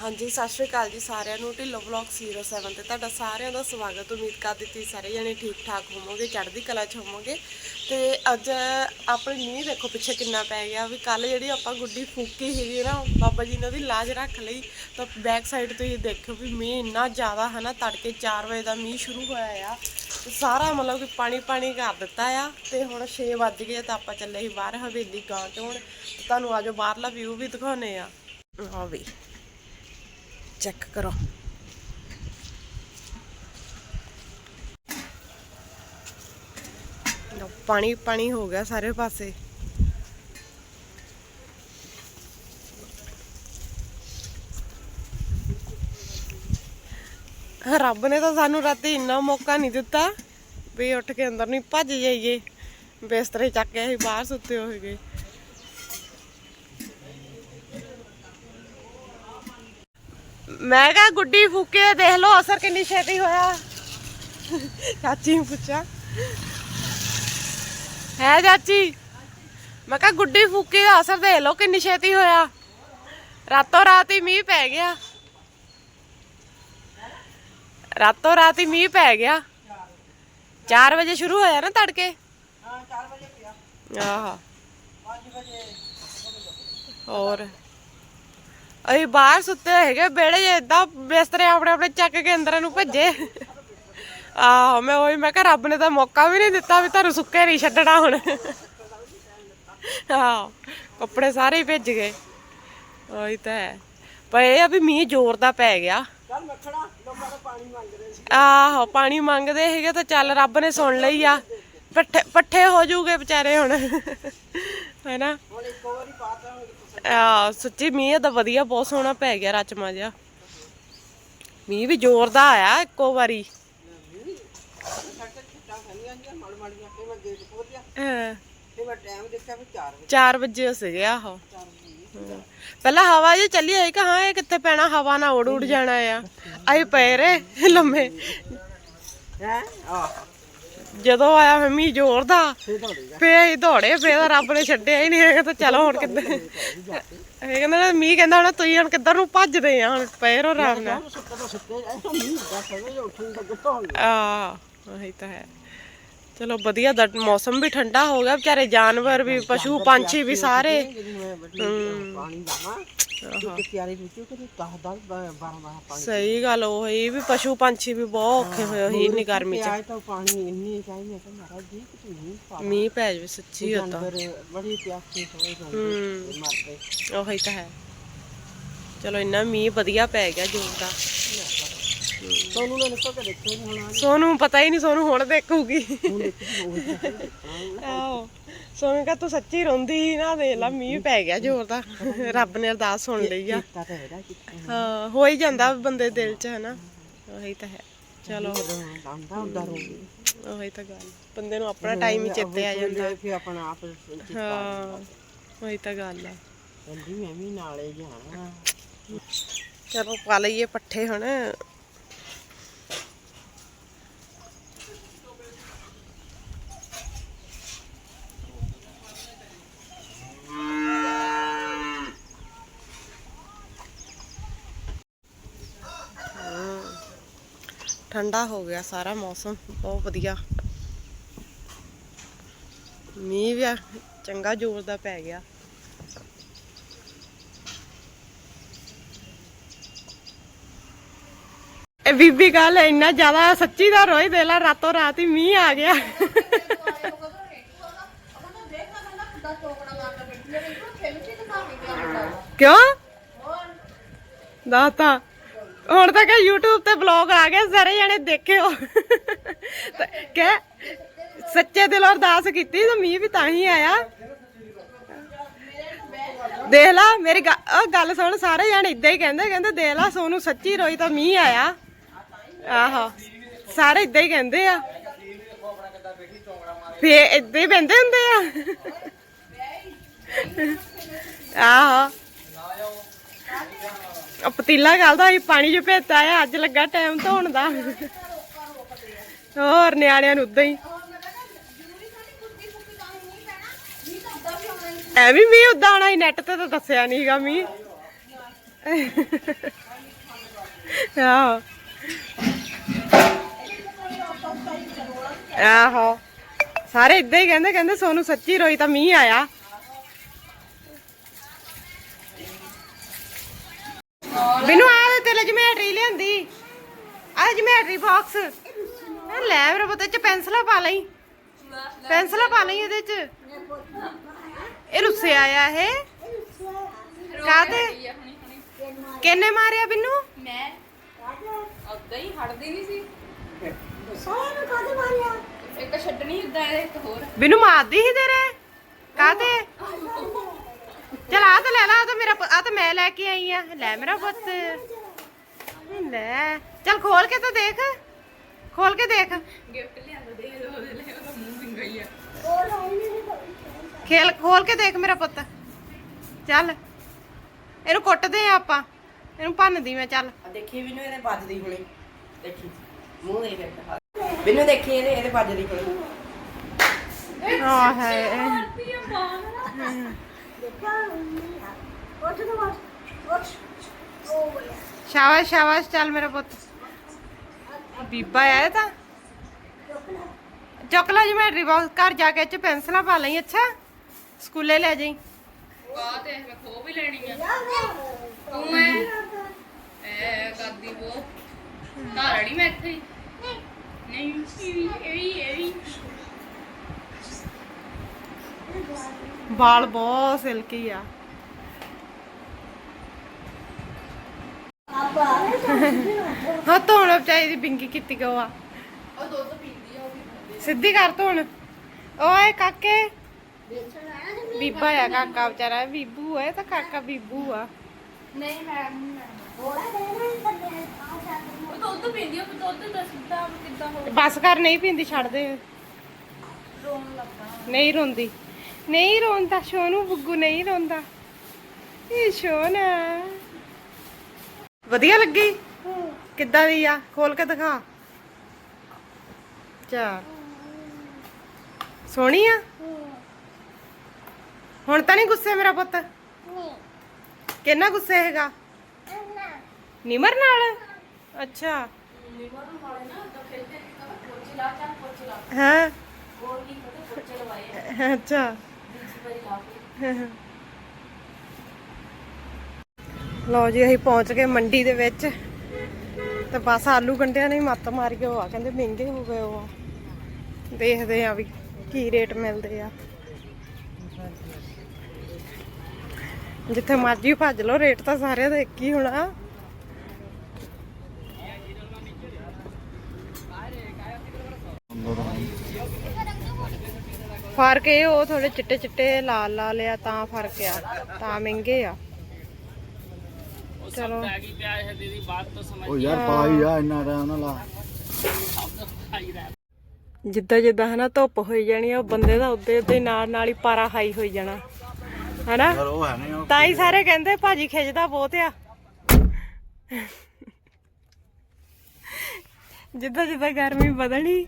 ਹਾਂਜੀ, ਸਤਿ ਸ਼੍ਰੀ ਅਕਾਲ ਜੀ ਸਾਰਿਆਂ ਨੂੰ। ਢਿੱਲੋ ਵਲੌਗ 07 ਤੇ ਤੁਹਾਡਾ ਸਾਰਿਆਂ ਦਾ ਸਵਾਗਤ, ਉਮੀਦ ਕਰਦੀ ਤੁਸੀਂ ਸਾਰੇ ਜਣੇ ਠੀਕ ਠਾਕ ਹੋਵੋਗੇ, ਚੜ੍ਹਦੀ ਕਲਾ ਚ ਹੋਵੋਗੇ। ਤੇ ਅੱਜ ਆਪਣੀ ਮੀਂਹ ਦੇਖੋ ਪਿੱਛੇ ਕਿੰਨਾ ਪੈ ਗਿਆ, ਵੀ ਕੱਲ ਜਿਹੜੀ ਆਪਾਂ ਗੁੱਡੀ ਫੂਕੀ ਸੀਗੀ ਨਾ, ਬਾਬਾ ਜੀ ਨੇ ਉਹਦੀ ਲਾਜ ਰੱਖ ਲਈ। ਤਾਂ ਬੈਕ ਸਾਈਡ ਤੁਸੀਂ ਦੇਖੋ ਵੀ ਮੀਂਹ ਇੰਨਾ ਜ਼ਿਆਦਾ ਹੈ ਨਾ ਤੜਕੇ 4 ਵਜੇ ਦਾ ਮੀਂਹ ਸ਼ੁਰੂ ਹੋਇਆ ਆ। ਤੇ ਸਾਰਾ ਮਤਲਬ ਕਿ ਪਾਣੀ ਪਾਣੀ ਕਰ ਦਿੱਤਾ ਆ, ਤੇ ਹੁਣ 6 ਵੱਜ ਗਏ ਤਾਂ ਆਪਾਂ ਚੱਲੇ ਸੀ ਬਾਹਰ ਹਵੇਲੀ ਗਾਂ ਤੇ ਹੁਣ ਤੁਹਾਨੂੰ ਆਜੋ ਬਾਹਰਲਾ ਵਿਊ ਵੀ ਦਿਖਾਉਨੇ ਆ। ਆ ਵੀ ਚੈੱਕ ਕਰੋ। ਲਓ, ਪਾਣੀ ਪਾਣੀ ਹੋ ਗਿਆ ਸਾਰੇ ਪਾਸੇ। ਰੱਬ ਨੇ ਤਾਂ ਸਾਨੂੰ ਰਾਤੀ ਇੰਨਾ ਮੌਕਾ ਨਹੀਂ ਦਿੱਤਾ ਵੀ ਉੱਠ ਕੇ ਅੰਦਰ ਨਹੀਂ ਭੱਜ ਜਾਈਏ। ਬਿਸਤਰੇ ਚੱਕ ਕੇ ਅਸੀਂ ਬਾਹਰ ਸੁੱਤੇ ਹੋਏ ਗਏ। ਮੈਂ ਕਿਹਾ ਗੁੱਡੀ ਫੂਕੇ ਦੇਖ ਲਓ ਅਸਰ ਕਿੰਨੀ ਛੇਤੀ ਹੋਇਆ ਚਾਚੀ ਨੂੰ ਪੁੱਛਿਆ ਹੈ ਚਾਚੀ ਮੈਂ ਕਿਹਾ ਗੁੱਡੀ ਫੂਕੇ ਦਾ ਅਸਰ ਦੇਖ ਲਓ ਕਿੰਨੀ ਛੇਤੀ ਹੋਇਆ ਰਾਤੋਂ ਰਾਤ ਹੀ ਮੀਂਹ ਪੈ ਗਿਆ ਰਾਤੋਂ ਰਾਤ ਹੀ ਮੀਂਹ ਪੈ ਗਿਆ 4 ਵਜੇ ਸ਼ੁਰੂ ਹੋਇਆ ਨਾ ਤੜਕੇ ਹਾਂ 4 ਵਜੇ ਪਿਆ ਆਹਾ 5 ਵਜੇ ਹੋਰ ਅਸੀਂ ਬਾਹਰ ਸੁੱਤੇ ਹੈਗੇ ਬੇੜੇ 'ਚ ਏਦਾਂ ਬਿਸਤਰੇ ਆਪਣੇ ਆਪਣੇ ਚੱਕ ਕੇ ਅੰਦਰਾਂ ਨੂੰ ਭੱਜੇ। ਆਹੋ ਮੈਂ ਉਹੀ ਮੈਂ ਕਿਹਾ ਰੱਬ ਨੇ ਤਾਂ ਮੌਕਾ ਵੀ ਨਹੀਂ ਦਿੱਤਾ ਵੀ ਤੁਹਾਨੂੰ ਸੁੱਕੇ ਨਹੀਂ ਛੱਡਣਾ ਹੁਣ। ਆਹੋ ਕੱਪੜੇ ਸਾਰੇ ਹੀ ਭਿੱਜ ਗਏ। ਉਹੀ ਤਾਂ ਹੈ। ਪਰ ਇਹ ਆ ਵੀ ਮੀਂਹ ਜ਼ੋਰ ਦਾ ਪੈ ਗਿਆ। ਆਹੋ ਪਾਣੀ ਮੰਗਦੇ ਹੈਗੇ ਤਾਂ ਚੱਲ ਰੱਬ ਨੇ ਸੁਣ ਲਈ ਆ। ਪੱਠੇ ਪੱਠੇ ਹੋ ਜੂਗੇ ਵਿਚਾਰੇ ਹੁਣ। ਹੈਨਾ? ਹੁਣ ਇੱਕ ਵਾਰੀ ਪਾਤਾ ਆ ਸੱਚੀ ਮੀਂਹ ਤਾਂ ਵਧੀਆ ਬਹੁਤ ਸੋਹਣਾ ਪੈ ਗਿਆ ਰਚਮਾ ਜਿਹਾ। ਮੀਂਹ ਵੀ ਜ਼ੋਰ ਦਾ ਆਇਆ ਇੱਕੋ ਵਾਰੀ। ਸੱਟ ਛਿੱਟਾਂ ਖਾਣੀਆਂ ਜਾਂ ਮੜ ਮੜੀਆਂ ਤੇ ਮੈਂ ਗੇਟ ਖੋਲਿਆ ਹਾਂ, ਤੇ ਮੈਂ ਟਾਈਮ ਦੇਖਿਆ ਵੀ 4 ਵਜੇ ਸੀਗੇ ਆਹੋ। ਪਹਿਲਾਂ ਹਵਾ ਜੇ ਚੱਲੀ ਆਈ ਕਿ ਹਾਂ ਇਹ ਕਿੱਥੇ ਪੈਣਾ ਹਵਾ ਨਾਲ ਉੜ ਉੜ ਜਾਣਾ ਆ। ਅਸੀਂ ਪਏ ਰੇ ਲੰਮੇ। ਹੈ? ਆਹ। ਜਦੋਂ ਆਇਆ ਮੀਂਹ ਜ਼ੋਰ ਦਾ ਫੇ ਦੌੜੇ ਫੇ ਤਾਂ ਰੱਬ ਨੇ ਛੱਡਿਆ ਹੀ ਨਹੀਂ ਹੈਗਾ ਤਾਂ ਚਲੋ ਹੁਣ ਕਿੱਦਾਂ ਇਹ ਕਹਿੰਦਾ ਨਾ ਮੀਂਹ ਕਹਿੰਦਾ ਹੁਣ ਤੁਸੀਂ ਹੁਣ ਕਿੱਧਰ ਨੂੰ ਭੱਜਦੇ ਆ ਹੁਣ ਪਏ ਰਹੋ ਆਰਾਮ ਨਾਲ ਸੁੱਤੇ ਤਾਂ ਸੁੱਤੇ ਐ ਨਹੀਂ 10 ਵਜੇ ਉੱਠਣ ਦਾ ਕਿੱਥੋਂ ਹੋਣਾ ਆ ਉਹੀ ਤਾਂ ਹੈ। ਚਲੋ ਵਧੀਆ ਦਾ ਮੌਸਮ ਵੀ ਠੰਡਾ ਹੋ ਗਿਆ ਵਿਚਾਰੇ ਜਾਨਵਰ ਵੀ ਪਸ਼ੂ ਪੰਛੀ ਵੀ ਸਾਰੇ। ਪਾਣੀ ਤੇ ਤਿਆਰੀ ਵਿੱਚ ਕਿ 10 10 12 12 ਪਾਣੀ ਸਹੀ ਗੱਲ ਉਹੀ ਵੀ ਪਸ਼ੂ ਪੰਛੀ ਵੀ ਬਹੁਤ ਔਖੇ ਹੋਏ ਹੋਈ ਇੰਨੀ ਗਰਮੀ ਚ। ਅੱਜ ਤਾਂ ਪਾਣੀ ਇੰਨੀ ਚਾਹੀਦੀ ਹੈ ਕਿ ਮਹਾਰਾਜ ਜੀ ਕਿ ਨਹੀਂ ਪਾ ਮੀਂਹ ਪੈ ਜਾਵੇ ਸੱਚੀ ਹੁੰਦਾ ਬੜੀ ਪਿਆਸੇ ਹੋਏ ਜਾਂਦੇ ਮਰਦੇ ਉਹੀ ਤਾਂ ਹੈ। ਚਲੋ ਇੰਨਾ ਮੀਂਹ ਵਧੀਆ ਪੈ ਗਿਆ ਜੂਨ ਦਾ। ਤੁਹਾਨੂੰ ਨਾ ਨਿਕਲ ਕੇ ਦੇਖੋ ਨਹੀਂ ਹੁਣ। ਸੋਨੂੰ ਪਤਾ ਹੀ ਨਹੀਂ ਸੋਨੂੰ ਹੁਣ ਦੇਖੂਗੀ। ਹੁਣ ਦੇਖੀ ਆਹੋ ਸੋਨੂੰ ਕਹ ਤੂੰ ਸੱਚੀ ਰੋਂਦੀ ਸੀ ਨਾ ਦੇਖ ਲਾ ਮੀਂਹ ਪੈ ਗਿਆ ਜ਼ੋਰ ਦਾ। ਰੱਬ ਨੇ ਅਰਦਾਸ ਸੁਣ ਲਈ ਆ। ਹਾਂ। ਹੋ ਹੀ ਜਾਂਦਾ ਬੰਦੇ ਦਿਲ 'ਚ ਹੈ ਨਾ ਉਹੀ ਤਾਂ ਹੈ। ਚਲੋ। ਉਹੀ ਤਾਂ ਗੱਲ। ਬੰਦੇ ਨੂੰ ਆਪਣਾ ਟਾਈਮ ਹੀ ਚੇਤੇ ਆ ਜਾਂਦਾ। ਫਿਰ ਆਪਣਾ ਆਪ ਹਾਂ ਉਹੀ ਤਾਂ ਗੱਲ ਆ। ਕਹਿੰਦੀ ਮੈਂ ਵੀ ਨਾਲੇ ਜਾਣਾ। ਚਲੋ ਪਾ ਲਈਏ ਪੱਠੇ ਹੁਣ ਹਮ, ਠੰਡਾ ਹੋ ਗਿਆ ਸਾਰਾ ਮੌਸਮ ਬਹੁਤ ਵਧੀਆ। ਮੀਂਹ ਵੀ ਚੰਗਾ ਜ਼ੋਰ ਦਾ ਪੈ ਗਿਆ। ਇਹ ਬੀਬੀ ਗੱਲ ਇੰਨਾ ਜ਼ਿਆਦਾ ਸੱਚੀ ਦਾ ਰੋਈ ਦੇ ਲਾ ਰਾਤੋਂ ਰਾਤ ਹੀ ਮੀਂਹ ਆ ਗਿਆ। ਕਿਉਂ? ਦਾਤਾ ਹੁਣ ਤਾਂ ਕਿ YouTube ਤੇ ਬਲੌਗ ਆ ਗਏ, ਸਾਰੇ ਜਣੇ ਦੇਖਿਓ। ਕਹਿ, ਸੱਚੇ ਦਿਲੋਂ ਅਰਦਾਸ ਕੀਤੀ, ਤਾਂ ਮੀਂਹ ਵੀ ਤਾਂ ਹੀ ਆਇਆ। ਦੇਖ ਲਾ, ਮੇਰੀ ਗੱਲ ਸੁਣ, ਸਾਰੇ ਜਣੇ ਇਦਾਂ ਹੀ ਕਹਿੰਦੇ ਕਹਿੰਦੇ ਦੇਖ ਲਾ, ਸੋਨੂੰ ਸੱਚੀ ਰੋਈ ਤਾਂ ਮੀਂਹ ਆਇਆ। ਆਹੋ, ਸਾਰੇ ਇਦਾਂ ਹੀ ਕਹਿੰਦੇ ਆ। ਫੇ ਇਦਾਂ ਹੀ ਬੰਦੇ ਹੁੰਦੇ ਆ। ਆਹੋ। ਉਹ ਪਤੀਲਾ ਗਲਦਾ ਸੀ, ਪਾਣੀ ਚ ਭੇਤਾ ਆ, ਅੱਜ ਲੱਗਾ ਟਾਈਮ ਧੋਣ ਦਾ। ਹੋਰ ਨਿਆਣਿਆਂ ਨੂੰ ਉਦਾਂ ਹੀ। ਐਵੇਂ ਮੀਂਹ ਉਦਾਂ ਆਉਣਾ ਸੀ ਨੈਟ ਤੇ ਤਾਂ ਦੱਸਿਆ ਨਹੀਂਗਾ ਮੀ ਆਹੋ। ਆਹੋ। ਸਾਰੇ ਇਦਾਂ ਹੀ ਕਹਿੰਦੇ ਕਹਿੰਦੇ ਸੋਨੂੰ ਸੱਚੀ ਰੋਈ ਤਾਂ ਮੀਂਹ ਆਇਆ। ਬਿਨੂ ਆ ਤੇ ਤੇਲੇ ਜਮੈਟਰੀ ਲਿਆਂਦੀ। ਆ ਜਮੈਟਰੀ ਬਾਕਸ ਲੈ ਮੇਰੇ ਪੁੱਤ ਚ ਪੈਨਸਲਾਂ ਪਾ ਲਈ। ਪੈਨਸਲਾਂ ਪਾ ਲਈ ਇਹਦੇ ਚ। ਇਹ ਰੁੱਸੇ ਆਇਆ ਇਹ। ਕਾਤੇ ਕਿੰਨੇ ਮਾਰਿਆ ਬਿੰਨੂ? ਮੈਂ। ਉਦਾਂ ਹੀ ਹਟਦੀ ਨਹੀਂ ਸੀ। ਇੱਕ ਛੱਡਣੀ ਉਦਾਂ ਇੱਕ ਹੋਰ। ਬਿੰਨੂ ਮਾਰਦੀ ਸੀ ਤੇਰੇ। ਕਾਤੇ ਚਲ ਆ ਤਾਂ ਲੈ ਲਾ ਆ ਤਾਂ ਮੇਰਾ ਆ ਤਾਂ ਮੈਂ ਲੈ ਕੇ ਆਈ ਆ। ਲੈ ਮੇਰਾ ਪੁੱਤ। ਲੈ। ਚਲ ਖੋਲ ਕੇ ਤਾਂ ਦੇਖ। ਖੋਲ ਕੇ ਦੇਖ। ਗਿਫਟ ਲਿਆਂਦਾ ਦੇ ਦੋ ਉਹਦੇ ਲਈ ਉਹਦਾ ਮੂੰਹ ਵਿੰਗਾ ਹੀ ਆ। ਖੇਲ ਖੋਲ ਕੇ ਦੇਖ ਮੇਰਾ ਪੁੱਤ। ਚੱਲ। ਇਹਨੂੰ ਕੁੱਟਦੇ ਆ ਆਪਾਂ। ਇਹਨੂੰ ਭੰਨਦੀ ਮੈਂ ਚੱਲ। ਆ ਦੇਖੀ ਮੈਨੂੰ ਇਹਦੇ ਵੱਜਦੀ ਹੁਣੇ। ਦੇਖੀ। ਮੂੰਹ ਦੇਖ ਇੱਕ ਮੈਨੂੰ ਦੇਖੀ ਇਹਦੇ ਇਹਦੇ ਵੱਜਦੀ ਹੁਣੇ। ਆ ਹੈ। ਸ਼ਾਬਾਸ਼ ਸ਼ਾਬਾਸ਼ ਚੱਲ ਮੇਰਾ ਪੁੱਤ ਬੀਬਾ ਆਇਆ ਤਾਂ ਚੋਕਲਾ ਜਿਮੈਟਰੀ ਬਾਕਸ ਘਰ ਜਾ ਕੇ ਚ ਪੈਨਸਲਾਂ ਪਾ ਲਈ ਅੱਛਾ ਸਕੂਲੇ ਲੈ ਜਾਈ ਬਾਤ ਤੇ ਮੈਂ ਖੋ ਵੀ ਲੈਣੀ ਆ ਤੂੰ ਐ ਐ ਕਰਦੀ ਉਹ ਧਾਰਣੀ ਮੈਂ ਇੱਥੇ ਹੀ। ਨਹੀਂ ਇਹ ਵੀ ਇਹ ਵੀ ਵਾਲ ਬਹੁਤ ਸਿਲਕੀ ਆ ਹਾਂ ਧੋਣ ਚਾਹੀਦੀ ਬਿੰਗੀ ਕੀਤੀ ਗੋ ਆ ਉਹ ਦੁੱਧ ਪੀਂਦੀ ਆ ਉਹ ਵੀ ਸਿੱਧੀ ਕਰ ਧੋਣ ਓਏ ਕਾਕੇ ਬੀਬਾ ਆ ਕਾਕਾ ਵਿਚਾਰਾ ਬੀਬੂ ਹੈ ਤਾਂ ਕਾਕਾ ਬੀਬੂ ਆ ਨਹੀਂ ਮੈਂ ਉਹ ਦੁੱਧ ਪੀਂਦੀ ਆ ਉਹ ਦੁੱਧ ਦਾ ਸਿੱਧਾ ਕਿੱਦਾਂ ਹੋ ਬਸ ਕਰ ਨਹੀਂ ਪੀਂਦੀ ਛੱਡ ਦੇ ਰੋਣ ਲੱਗਾ। ਨਹੀਂ ਰੋਂਦੀ ਨਹੀਂ ਰੋਂਦਾ ਸ਼ੋਨੂ ਬੁੱਗੂ ਨਹੀਂ ਰੋਂਦਾ। ਇਹ ਸ਼ੋਨਾ। ਵਧੀਆ ਲੱਗੀ? ਕਿੱਦਾਂ ਦੀ ਆ? ਖੋਲ ਕੇ ਦਿਖਾ। ਚਾ ਸੋਹਣੀ ਆ? ਹੁਣ ਤਾਂ ਨਹੀਂ ਗੁੱਸੇ ਮੇਰਾ ਪੁੱਤ? ਕਿੰਨਾ ਗੁੱਸੇ ਹੈਗਾ? ਨਿਮਰ ਨਾਲ? ਅੱਛਾ। ਹਾਂ? ਅੱਛਾ। ਲਓ ਜੀ, ਅਸੀਂ ਪਹੁੰਚ ਗਏ ਮੰਡੀ ਦੇ ਵਿੱਚ। ਤੇ ਬਸ ਆਲੂ ਗੰਡਿਆਂ ਨੇ ਹੀ ਮੱਤ ਮਾਰ ਕੇ ਉਹ ਆ ਕਹਿੰਦੇ ਮਹਿੰਗੇ ਹੋ ਗਏ ਉਹ। ਦੇਖਦੇ ਆ ਵੀ ਕੀ ਰੇਟ ਮਿਲਦੇ ਆ। ਜਿੱਥੇ ਮਰਜ਼ੀ ਭੱਜ ਲਓ ਰੇਟ ਤਾਂ ਸਾਰਿਆਂ ਦਾ ਇੱਕ ਹੀ ਹੋਣਾ। ਫ਼ਰਕ ਇਹ ਉਹ ਥੋੜੇ ਚਿੱਟੇ ਚਿੱਟੇ ਲਾਲ ਲਾਲ ਆ ਤਾਂ ਫ਼ਰਕ ਆ ਤਾਂ ਮਹਿੰਗੇ ਆ। ਚਲੋ। ਉਹ ਯਾਰ ਪਾਈ ਆ ਇੰਨਾ ਟਾਈਮ ਨਾ ਲਾ। ਜਿੱਦਾਂ ਜਿੱਦਾਂ ਹਨਾ ਧੁੱਪ ਹੋਈ ਜਾਣੀ ਆ ਉਹ ਬੰਦੇ ਦਾ ਉੱਦੇ ਉੱਦੇ ਨਾਲ ਨਾਲ ਹੀ ਪਾਰਾ ਹਾਈ ਹੋਈ ਜਾਣਾ। ਹਨਾ? ਤਾਂ ਹੀ ਸਾਰੇ ਕਹਿੰਦੇ ਭਾਜੀ ਖਿੱਚਦਾ ਬਹੁਤ ਆ। ਜਿੱਦਾਂ ਜਿੱਦਾਂ ਗਰਮੀ ਵਧਣੀ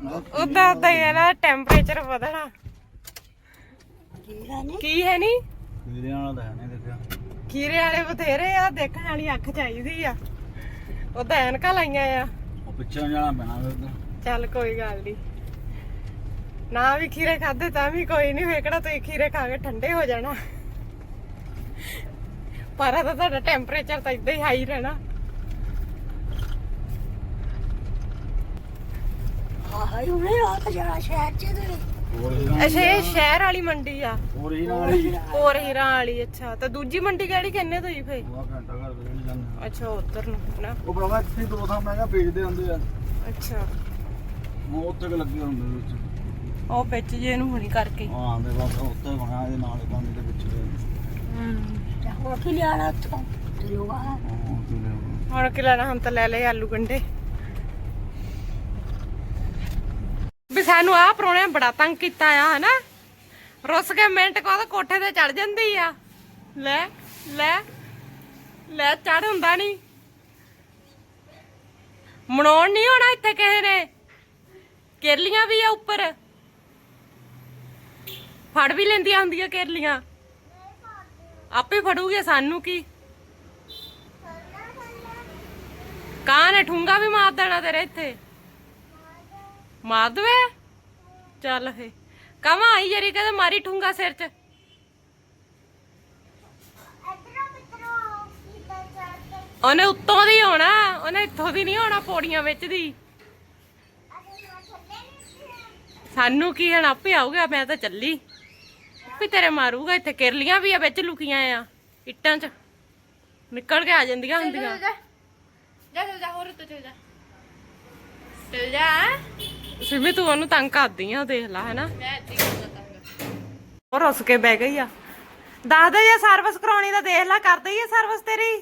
ਉਦਾਂ ਉਦਾਂ ਹੀ ਆ ਨਾ ਟੈਂਪਰੇਚਰ ਵਧਣਾ। ਕੀ ਹੈ ਨਹੀਂ ਵੀਰੇ ਵਾਲਾ ਤਾਂ ਹੈ ਨਹੀਂ ਦੇਖਿਆ। ਖੀਰੇ ਵਾਲੇ ਬਥੇਰੇ ਆ ਦੇਖਣ ਵਾਲੀ ਅੱਖ ਚਾਹੀਦੀ ਆ। ਉਦਾਂ ਐਨਕਾਂ ਲਾਈਆਂ ਆ। ਉਹ ਪਿੱਛੇ ਜਾਣਾ ਪੈਣਾ ਫਿਰ ਤਾਂ। ਚੱਲ ਕੋਈ ਗੱਲ ਨਹੀਂ ਨਾ ਵੀ ਖੀਰੇ ਖਾਦੇ ਤਾਂ ਵੀ ਕੋਈ ਨਹੀਂ ਵੇਖਣਾ ਤੁਸੀਂ ਖੀਰੇ ਖਾ ਕੇ ਠੰਡੇ ਹੋ ਜਾਣਾ। ਪਰ ਤਾਂ ਤੁਹਾਡਾ ਟੈਂਪਰੇਚਰ ਤਾਂ ਇਦਾਂ ਹੀ ਹਾਈ ਰਹਿਣਾ। ਹੋਰ ਹੀ ਨਾਲ ਅੱਛਾ ਇਹ ਸ਼ਹਿਰ ਵਾਲੀ ਮੰਡੀ ਆ। ਹੋਰ ਹੀ ਹੀ ਹੋਰ ਹੀਰਾਂ ਵਾਲੀ ਅੱਛਾ। ਤੇ ਦੂਜੀ ਮੰਡੀ ਕਿਹੜੀ ਕਹਿੰਨੇ ਤੁਸੀਂ ਫੇ ਉਹ ਘੰਟਾ ਘਰ ਦੇ ਨਹੀਂ ਜਾਂਦੇ ਅੱਛਾ ਉਧਰ ਨੂੰ ਨਾ। ਉਹ ਭਰਾਵਾ ਇੱਥੇ ਹੀ ਦੋ ਥਾਂ ਮੈਂ ਕਿਹਾ ਵੇਚਦੇ ਹੁੰਦੇ ਆ। ਅੱਛਾ। ਉਹ ਉੱਥੇ ਕਿ ਲੱਗੇ ਹੁੰਦੇ ਵਿੱਚ। ਉਹ ਵਿੱਚ ਜੇ ਨੂੰ ਹੁਣੀ ਕਰਕੇ। ਹਾਂ ਦੇ ਬਸ ਉੱਥੇ ਬਣਿਆ ਇਹਦੇ ਨਾਲ ਹੀ ਬੰਦ ਦੇ ਵਿੱਚ ਹੂੰ ਹਾਂ। ਤੂੰ ਲੈ ਆਉਣਾ। ਹੁਣ ਕੀ ਲੈਣਾ ਹਮ ਤਾਂ ਲੈ ਲਏ ਆਲੂ ਗੰਡੇ ਸਾਨੂੰ ਆਹ ਪਰੋਣੇ ਬੜਾ ਤੰਗ ਕੀਤਾ ਆ, ਹਨਾ? ਰੁੱਸ ਕੇ ਮਿੰਟ ਕੋ ਕੋਠੇ ਤੇ ਚੜ ਜਾਂਦੀ ਆ। ਲੈ ਲੈ ਲੈ ਚੜ ਹੁੰਦਾ ਨਹੀਂ ਮਣਾਉਣ ਨਹੀਂ ਹੋਣਾ ਇੱਥੇ ਕਿਸੇ ਨੇ। ਕੇਰਲੀਆਂ ਵੀ ਆ ਉੱਪਰ। ਫੜ ਵੀ ਲੈਂਦੀਆਂ ਹੁੰਦੀਆਂ ਕੇਰਲੀਆਂ। ਆਪੇ ਫੜੂਗੇ ਸਾਨੂੰ ਕੀ? ਕਾਂ ਨੇ ਠੁੰਗਾ ਵੀ ਮਾਰ ਦੇਣਾ ਤੇਰੇ ਇੱਥੇ। ਮਾਰ ਦਵੇ? ਚੱਲ ਫੇ। ਕਵਾਂ ਆਈ ਜਰੀ ਕਦੇ ਮਾਰੀ ਠੁੰਗਾ ਸਿਰ 'ਚ। ਉਹਨੇ ਉੱਤੋਂ ਦੀ ਆਉਣਾ ਉਹਨੇ ਇੱਥੋਂ ਦੀ ਨਹੀਂ ਆਉਣਾ ਪੌੜੀਆਂ ਵਿੱਚ ਦੀ। ਸਾਨੂੰ ਕੀ ਹਣ ਆਪੇ ਆਊਗਾ ਮੈਂ ਤਾਂ ਚੱਲੀ। ਵੀ ਤੇਰੇ ਮਾਰੂਗਾ ਇੱਥੇ ਕਿਰਲੀਆਂ ਵੀ ਆ ਵਿੱਚ ਲੁਕੀਆਂ ਆ। ਇੱਟਾਂ 'ਚ। ਨਿਕਲ ਕੇ ਆ ਜਾਂਦੀਆਂ ਹੁੰਦੀਆਂ। ਜਾ ਜਾ। ਹੋਰ ਚਲ ਜਾ। ਚਲ ਜਾ। ਸਿਮੀ ਤੂੰ ਉਹਨੂੰ ਤੰਗ ਕਰਦੀ ਆ ਦੇਖ ਲੈ ਹੈਨਾ? ਮੈਂ ਇੱਥੇ ਹੀ ਕਰਦਾ ਉਹ ਰੁੱਸ ਕੇ ਬਹਿ ਗਈ ਆ। ਦੱਸ ਦੇ ਜੇ ਸਰਵਿਸ ਕਰਾਉਣੀ ਤਾਂ ਦੇਖ ਲੈ ਕਰ ਦਈਏ ਸਰਵਿਸ ਤੇਰੀ?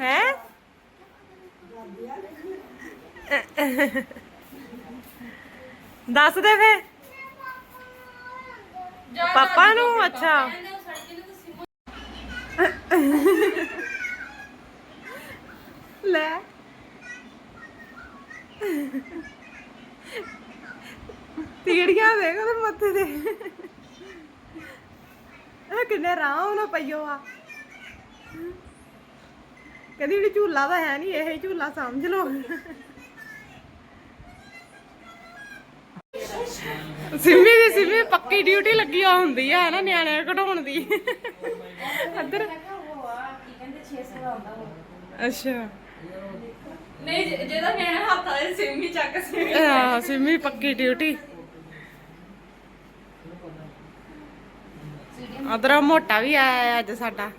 ਹੈ? ਦੱਸ ਦੇ ਫੇ ਪਾਪਾ ਨੂੰ? ਅੱਛਾ। ਲੈ। ਤੀੜੀਆਂ ਦੇਖ ਉਹਦੇ ਮੱਥੇ ਤੇ। ਇਹ ਕਿੰਨੇ ਆਰਾਮ ਨਾਲ ਪਈਓ ਆ। ਕਹਿੰਦੀ ਵੀ ਝੂਲਾ ਤਾਂ ਹੈ ਨਹੀਂ ਇਹ ਝੂਲਾ ਸਮਝ ਲਓ। ਸਿੰਮੀ ਦੀ ਸਿੰਮੀ ਪੱਕੀ ਡਿਊਟੀ ਲੱਗੀ ਆ ਹੁੰਦੀ ਆ ਨਾ ਨਿਆਣੇ ਕਢਾਉਣ ਦੀ। ਇੱਧਰ। ਅੱਛਾ। ਨਹੀਂ ਜਿਹਦਾ ਨਿਆਣਾ ਹੱਥ ਆਏ ਸਿੰਮੀ ਚੱਕ ਸਿੰਮੀ ਹਾਂ ਸਿੰਮੀ ਪੱਕੀ ਡਿਊਟੀ। ਅਦਰਾ ਮੋਟਾ ਵੀ ਆਇਆ ਅੱਜ ਸਾਡਾ।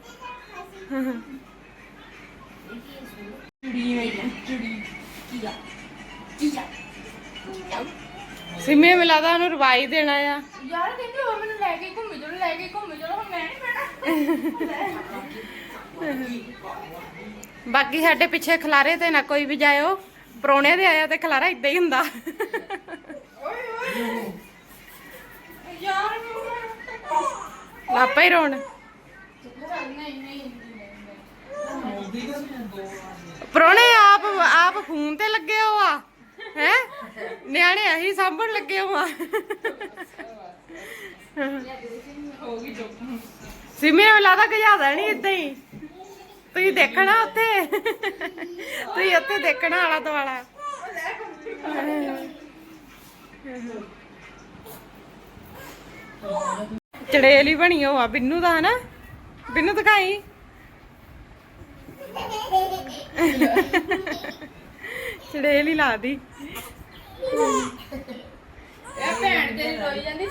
ਸਿੰਮੀ ਮੈਨੂੰ ਲੱਗਦਾ ਉਹਨੂੰ ਰਵਾਈ ਦੇਣਾ ਆ। ਯਾਰ ਕਹਿੰਦੇ ਉਹ ਮੈਨੂੰ ਲੈ ਕੇ ਘੁੰਮੀ ਚਲੋ ਲੈ ਕੇ ਘੁੰਮੀ ਚਲੋ ਹੁਣ ਮੈਂ ਨਹੀਂ ਪੈਣਾ ਬਾਕੀ ਸਾਡੇ ਪਿੱਛੇ ਖਲਾਰੇ ਤੇ ਨਾ ਕੋਈ ਵੀ ਜਾਇਓ ਪਰੋਣੇ ਦੇ ਆਇਆ ਤੇ ਖਲਾਰਾ ਇਦਾਂ ਹੀ ਹੁੰਦਾ। ਲਾਪਾ ਹੀ ਰੋਣ। ਨਹੀਂ ਆਪ ਆਪ ਫੋਨ ਤੇ ਲੱਗੇ ਹੋ ਆ, ਹੈ? ਨਿਆਣੇ ਅਹੀ ਸਾਂਭਣ ਲੱਗੇ ਹੋ ਆ। ਹੋ ਗਈ ਚੁੱਪ ਸਿਮੀ ਨੂੰ ਲੱਗਦਾ ਗਜਾ ਦੇਣੀ ਇਦਾਂ ਹੀ। ਤੁਸੀਂ ਦੇਖਣਾ ਉੱਥੇ। ਤੁਸੀਂ ਉੱਥੇ ਦੇਖਣਾ ਆਲਾ ਦੁਆਲਾ ਚੜੇਲ ਹੀ ਬਣੀ ਹੋ ਆ ਬਿੰਨੂ ਦਾ ਹਨਾ? ਬਿੰਨੂ ਦਿਖਾਈ? ਚੜੇਲ ਹੀ ਲਾ ਦੀ ਇਹ ਭੈਣ ਤੇਰੀ ਰੋਈ ਜਾਂਦੀ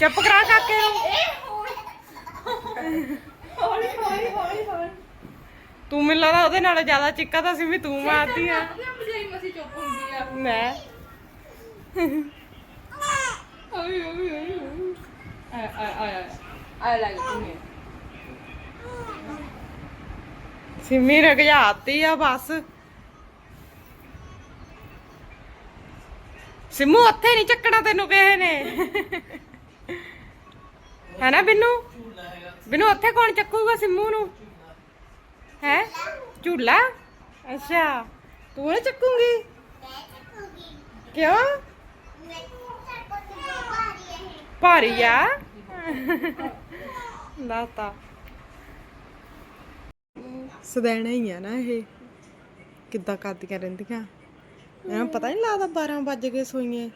ਚੁੱਪ ਕਰਾ ਕਾਕੇ ਨੂੰ। ਹੌਲੀ ਹੌਲੀ ਹੌਲੀ ਹੌਲੀ। ਤੂੰ ਮੈਨੂੰ ਲੱਗਦਾ ਉਹਦੇ ਨਾਲੋਂ ਜ਼ਿਆਦਾ ਚਿੱਕਾ ਤਾਂ ਸੀ ਵੀ ਤੂੰ ਮਾਰਦੀ ਆ। ਬਜਾਈ ਮਸੀ ਚੁੱਪ ਹੁੰਦੀ ਆ? ਮੈਂ। ਓਏ ਓਏ ਓਏ ਆ ਆ ਆ ਆ ਲੱਗ ਤੂੰ ਸਿਮੀ ਰਗਜਾਤੀ ਆ ਬਸ। ਸਿਮੂ ਉੱਥੇ ਨਹੀਂ ਚੱਕਣਾ ਤੈਨੂੰ ਕਿਸੇ ਨੇ। ਹੈ ਨਾ ਬਿੰਨੂ? ਬਿੰਨੂ ਉੱਥੇ ਕੌਣ ਚੱਕੂਗਾ ਸਿਮੂ ਨੂੰ? ਹੈ? ਝੂਲਾ? ਅੱਛਾ। ਤੂੰ ਨਾ ਚੱਕੂਗੀ? ਕਿਉਂ? ਭਾਰੀ ਆ ਲਾਤਾ ਸਦੈਣਾ ਹੀ ਆ ਨਾ ਇਹ। ਕਿੱਦਾਂ ਕਰਦੀਆਂ ਰਹਿੰਦੀਆਂ? ਇਹਨਾਂ ਨੂੰ ਪਤਾ ਨਹੀਂ ਲੱਗਦਾ 12 ਵੱਜ ਗਏ ਸੋਈਏ।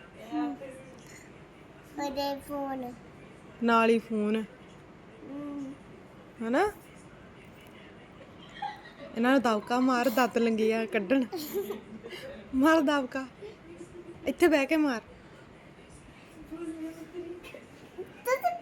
ਉਹਦੇ ਫੋਨ। ਨਾਲ ਹੀ ਫੋਨ। ਹਨਾ? ਇਹਨਾਂ ਨੂੰ ਦਬਕਾ ਮਾਰ ਦੱਤ ਲੰਗੇ ਆ ਕੱਢਣ। ਮਾਰ ਦਬਕਾ। ਇੱਥੇ ਬਹਿ ਕੇ ਮਾਰ ਤੁਸੀਂ ਪਾਲਾ ਹੋਇਆ ਮੇਰੇ ਪੈਰੀ ਤਰੇ ਆ।